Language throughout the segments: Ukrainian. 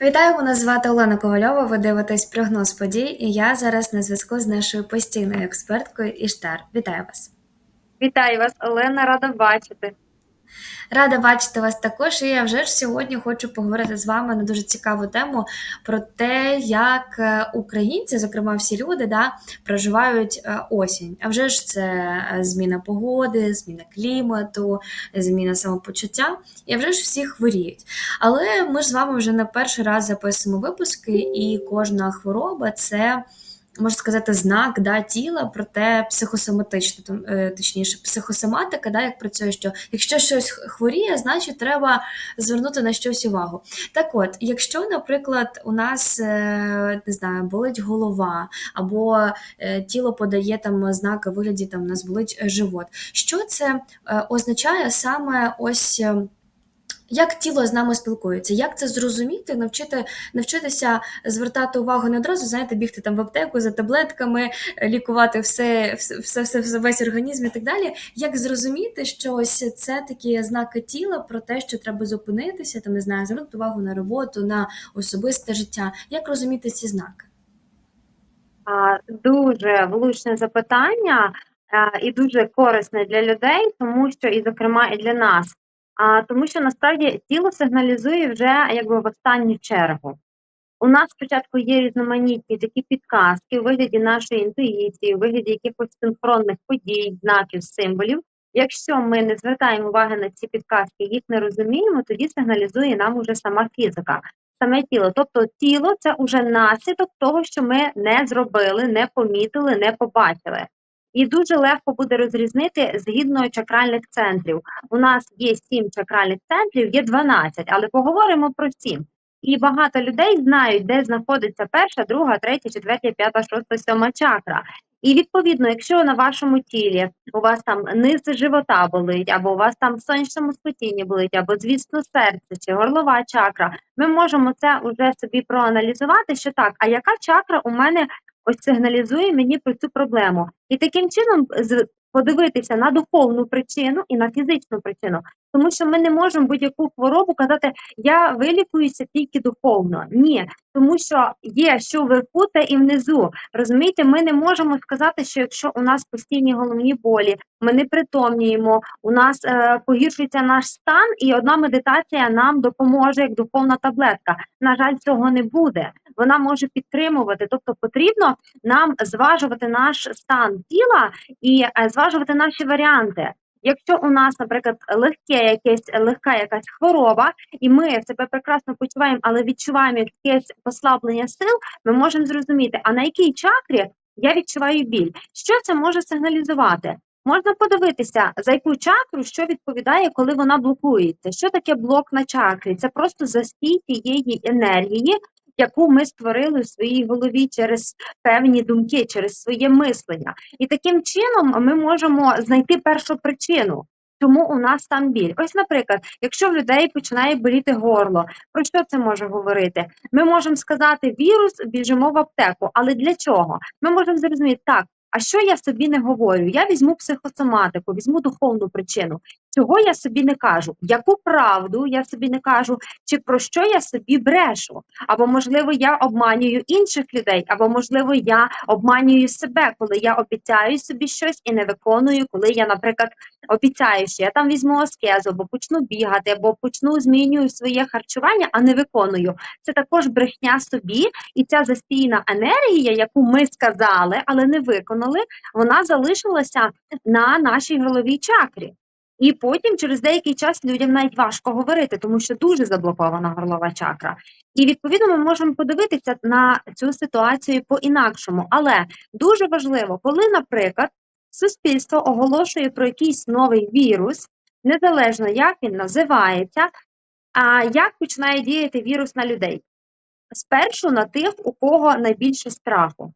Вітаю, мене звати Олена Ковальова. Ви дивитесь прогноз подій, і я зараз на зв'язку з нашою постійною експерткою Іштар. Вітаю вас. Вітаю вас, Олена, рада бачити. Рада бачити вас також. І я вже ж сьогодні хочу поговорити з вами на дуже цікаву тему про те, як е, українці, зокрема всі люди, да, проживають е, осінь. А вже ж це е, зміна погоди, зміна клімату, зміна самопочуття, і вже ж всі хворіють. Але ми ж з вами вже не перший раз записуємо випуски, і кожна хвороба це можна сказати, знак да, тіла, проте психосоматично, е, точніше, психосоматика, да, як працює, що якщо щось хворіє, значить треба звернути на щось увагу. Так от, якщо, наприклад, у нас е, не знаю, болить голова, або е, тіло подає там знаки вигляді, там у нас болить живот, що це означає саме ось. Як тіло з нами спілкується, як це зрозуміти, навчити навчитися звертати увагу не одразу, знаєте, бігти там в аптеку за таблетками, лікувати все, все, все, все весь організм і так далі. Як зрозуміти, що ось це такі знаки тіла про те, що треба зупинитися, там не знаю, звернути увагу на роботу, на особисте життя. Як розуміти ці знаки? Дуже влучне запитання і дуже корисне для людей, тому що і, зокрема, і для нас. А, Тому що насправді тіло сигналізує вже якби в останню чергу. У нас спочатку є різноманітні такі підказки у вигляді нашої інтуїції, у вигляді якихось синхронних подій, знаків, символів. Якщо ми не звертаємо уваги на ці підказки, їх не розуміємо, тоді сигналізує нам уже сама фізика, саме тіло. Тобто тіло це вже наслідок того, що ми не зробили, не помітили, не побачили. І дуже легко буде розрізнити згідно чакральних центрів. У нас є сім чакральних центрів, є 12, але поговоримо про сім. І багато людей знають, де знаходиться перша, друга, третя, четвертя, п'ята, шоста, сьома чакра. І відповідно, якщо на вашому тілі у вас там низ живота болить, або у вас там в сонячному сплетінні болить, або, звісно, серце чи горлова чакра, ми можемо це вже собі проаналізувати, що так, а яка чакра у мене ось сигналізує мені про цю проблему. І таким чином подивитися на духовну причину і на фізичну причину, тому що ми не можемо будь-яку хворобу казати, я вилікуюся тільки духовно. Ні, тому що є що вверху, та і внизу. Розумієте, ми не можемо сказати, що якщо у нас постійні головні болі, ми не притомніємо, у нас е, погіршується наш стан, і одна медитація нам допоможе як духовна таблетка. На жаль, цього не буде. Вона може підтримувати, тобто потрібно нам зважувати наш стан тіла і е, зважувати наші варіанти. Якщо у нас, наприклад, легке якесь легка якась хвороба, і ми себе прекрасно почуваємо, але відчуваємо якесь послаблення сил, ми можемо зрозуміти, а на якій чакрі я відчуваю біль. Що це може сигналізувати? Можна подивитися, за яку чакру що відповідає, коли вона блокується. Що таке блок на чакрі? Це просто застій тієї енергії, яку ми створили в своїй голові через певні думки, через своє мислення. І таким чином ми можемо знайти першу причину. Чому у нас там біль? Ось, наприклад, якщо в людей починає боліти горло, про що це може говорити? Ми можемо сказати вірус, біжимо в аптеку, але для чого? Ми можемо зрозуміти, так, а що я собі не говорю? Я візьму психосоматику, візьму духовну причину. Цього я собі не кажу. Яку правду я собі не кажу, чи про що я собі брешу? Або, можливо, я обманюю інших людей, або, можливо, я обманюю себе, коли я обіцяю собі щось і не виконую, коли я, наприклад, обіцяю, що я там візьму аскезу, або почну бігати, або почну змінюю своє харчування, а не виконую. Це також брехня собі, і ця застійна енергія, яку ми сказали, але не виконали, вона залишилася на нашій головій чакрі. І потім через деякий час людям навіть важко говорити, тому що дуже заблокована горлова чакра. І відповідно ми можемо подивитися на цю ситуацію по-інакшому. Але дуже важливо, коли, наприклад, суспільство оголошує про якийсь новий вірус, незалежно як він називається, а як починає діяти вірус на людей. Спершу на тих, у кого найбільше страху.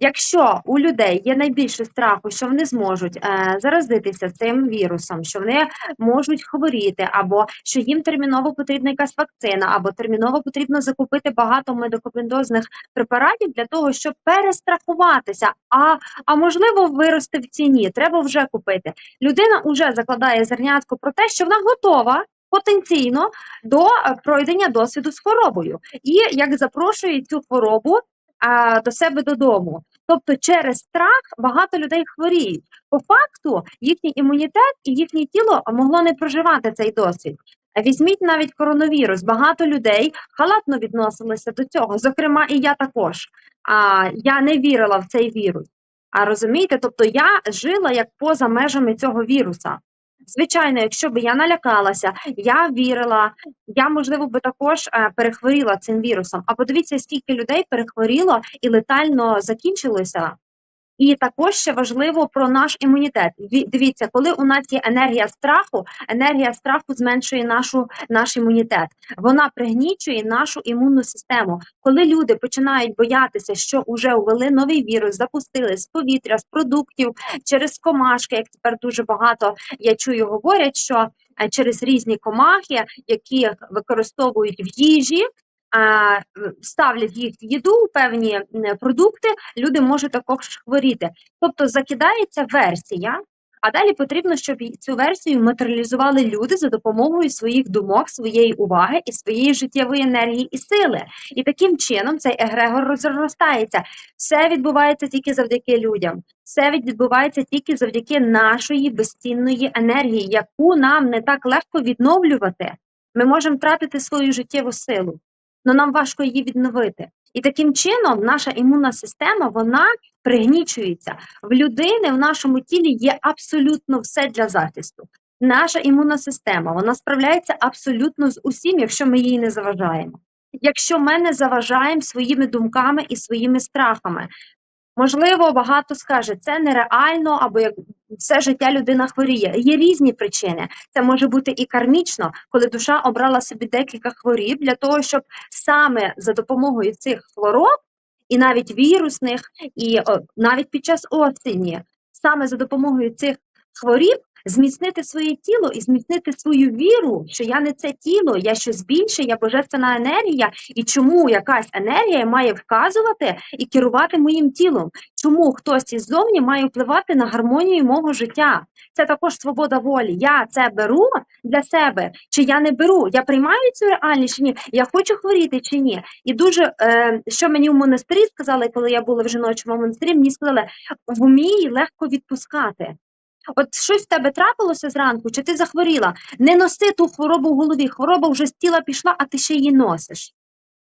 Якщо у людей є найбільше страху, що вони зможуть е, заразитися цим вірусом, що вони можуть хворіти, або що їм терміново потрібна якась вакцина, або терміново потрібно закупити багато медикаментозних препаратів для того, щоб перестрахуватися, а а можливо вирости в ціні, треба вже купити. Людина вже закладає зернятко про те, що вона готова потенційно до е, пройдення досвіду з хворобою, і як запрошує цю хворобу а, до себе додому. Тобто через страх багато людей хворіють. По факту їхній імунітет і їхнє тіло могло не проживати цей досвід. Візьміть навіть коронавірус. Багато людей халатно відносилися до цього. Зокрема, і я також. А я не вірила в цей вірус. А розумієте, тобто я жила як поза межами цього віруса. Звичайно, якщо б я налякалася, я вірила, я можливо би також е, перехворіла цим вірусом. А подивіться, скільки людей перехворіло і летально закінчилося. І також ще важливо про наш імунітет. Ві- Дивіться, коли у нас є енергія страху, енергія страху зменшує нашу наш імунітет. Вона пригнічує нашу імунну систему. Коли люди починають боятися, що вже ввели новий вірус, запустили з повітря, з продуктів, через комашки, як тепер дуже багато я чую, говорять, що е, через різні комахи, які використовують в їжі. Ставлять їх в їду, певні продукти, люди можуть також хворіти. Тобто закидається версія, а далі потрібно, щоб цю версію матеріалізували люди за допомогою своїх думок, своєї уваги і своєї життєвої енергії і сили. І таким чином цей егрегор розростається. Все відбувається тільки завдяки людям. Все відбувається тільки завдяки нашої безцінної енергії, яку нам не так легко відновлювати. Ми можемо втратити свою життєву силу, але нам важко її відновити. І таким чином наша імунна система вона пригнічується. В людини в нашому тілі є абсолютно все для захисту. Наша імунна система вона справляється абсолютно з усім, якщо ми їй не заважаємо. Якщо ми не заважаємо своїми думками і своїми страхами, можливо, багато скаже, це нереально, або як все життя людина хворіє. Є різні причини. Це може бути і кармічно, коли душа обрала собі декілька хворіб для того, щоб саме за допомогою цих хвороб, і навіть вірусних, і о, навіть під час осені, саме за допомогою цих хворіб. Зміцнити своє тіло і зміцнити свою віру, що я не це тіло, я щось більше, я божественна енергія, і чому якась енергія має вказувати і керувати моїм тілом? Чому хтось іззовні має впливати на гармонію мого життя? Це також свобода волі. Я це беру для себе, чи я не беру? Я приймаю цю реальність чи ні? Я хочу хворіти чи ні? І дуже е, що мені в монастирі сказали, коли я була в жіночому монастирі, мені сказали, вмій легко відпускати. От щось в тебе трапилося зранку, чи ти захворіла? Не носи ту хворобу в голові. Хвороба вже з тіла пішла, а ти ще її носиш.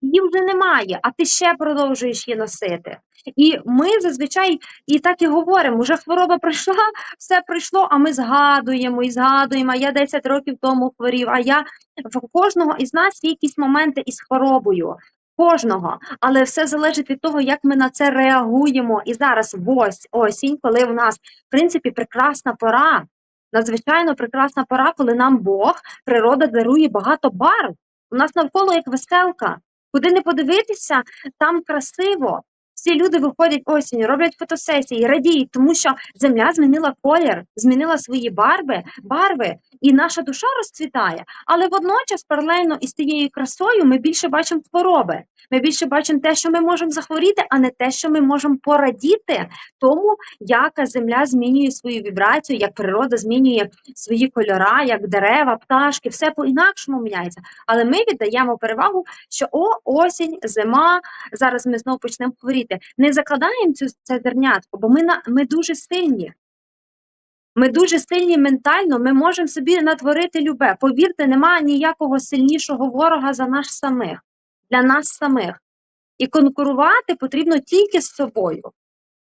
Її вже немає, а ти ще продовжуєш її носити. І ми зазвичай і так і говоримо: уже хвороба пройшла, все пройшло, а ми згадуємо і згадуємо. Я 10 років тому хворів. А я в кожного із нас є якісь моменти із хворобою. Кожного, але все залежить від того, як ми на це реагуємо. І зараз ось осінь, коли в нас в принципі прекрасна пора, надзвичайно прекрасна пора, коли нам Бог, природа дарує багато барв. У нас навколо як веселка. Куди не подивитися, там красиво. Всі люди виходять осінь, роблять фотосесії, радіють, тому що земля змінила колір, змінила свої барви, барви, і наша душа розцвітає. Але водночас, паралельно із тією красою, ми більше бачимо хвороби. Ми більше бачимо те, що ми можемо захворіти, а не те, що ми можемо порадіти тому, як земля змінює свою вібрацію, як природа змінює свої кольора, як дерева, пташки, все по-інакшому міняється. Але ми віддаємо перевагу, що о, осінь, зима, зараз ми знову почнемо хворіти. Не закладаємо цю це зернятко, бо ми на ми дуже сильні. Ми дуже сильні ментально, ми можемо собі натворити любе. Повірте, немає ніякого сильнішого ворога за нас самих, для нас самих. І конкурувати потрібно тільки з собою.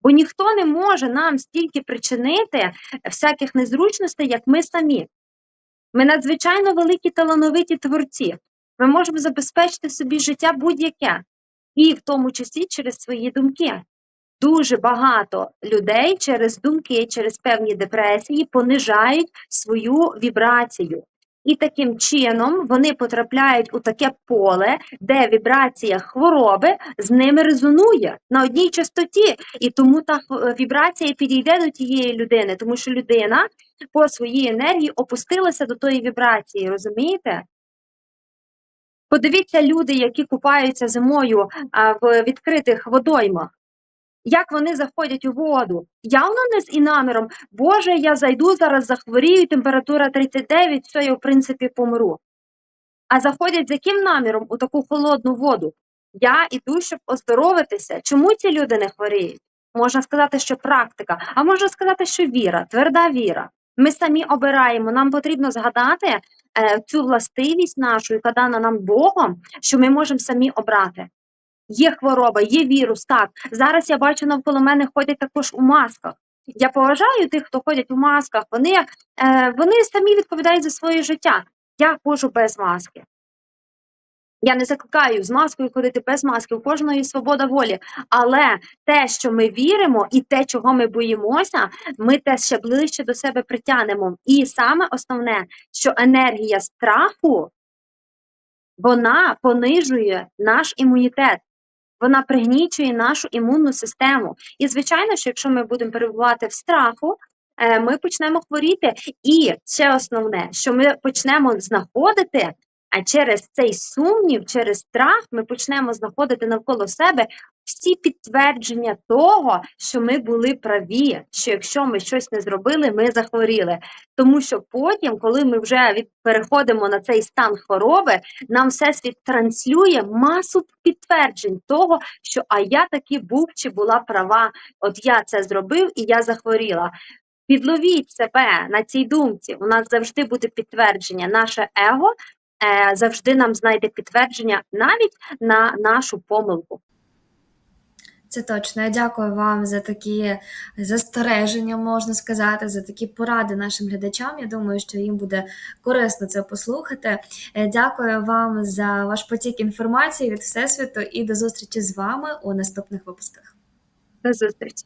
Бо ніхто не може нам стільки причинити всяких незручностей, як ми самі. Ми надзвичайно великі талановиті творці. Ми можемо забезпечити собі життя будь-яке, і в тому числі через свої думки. Дуже багато людей через думки, через певні депресії понижають свою вібрацію. І таким чином вони потрапляють у таке поле, де вібрація хвороби з ними резонує на одній частоті, і тому та вібрація підійде до тієї людини, тому що людина по своїй енергії опустилася до тої вібрації, розумієте? Подивіться люди, які купаються зимою в відкритих водоймах. як вони заходять у воду. Явно не з і наміром, Боже, я зайду зараз, захворію, температура 39, все, я в принципі помру. А заходять з яким наміром у таку холодну воду? Я іду, щоб оздоровитися. Чому ці люди не хворіють? Можна сказати, що практика, а можна сказати, що віра, тверда віра. Ми самі обираємо. Нам потрібно згадати цю властивість нашу, яка дана нам Богом, що ми можемо самі обрати. Є хвороба, є вірус. Так зараз я бачу навколо мене ходять також у масках. Я поважаю тих, хто ходять у масках. Вони, е, вони самі відповідають за своє життя. Я ходжу без маски. Я не закликаю з маскою ходити без маски, у кожного є свобода волі. Але те, що ми віримо, і те, чого ми боїмося, ми те ще ближче до себе притягнемо. І саме основне, що енергія страху вона понижує наш імунітет. Вона пригнічує нашу імунну систему. І, звичайно, що якщо ми будемо перебувати в страху, е, ми почнемо хворіти. І ще основне, що ми почнемо знаходити, а через цей сумнів, через страх, ми почнемо знаходити навколо себе всі підтвердження того, що ми були праві, що якщо ми щось не зробили, ми захворіли. Тому що потім, коли ми вже від переходимо на цей стан хвороби, нам всесвіт транслює масу підтверджень того, що а я таки був чи була права, от я це зробив і я захворіла. Підловіть себе на цій думці. У нас завжди буде підтвердження. Наше его завжди нам знайде підтвердження навіть на нашу помилку. Це точно. Я дякую вам за такі застереження, можна сказати, за такі поради нашим глядачам. Я думаю, що їм буде корисно це послухати. Е, Дякую вам за ваш потік інформації від Всесвіту і до зустрічі з вами у наступних випусках. До зустрічі!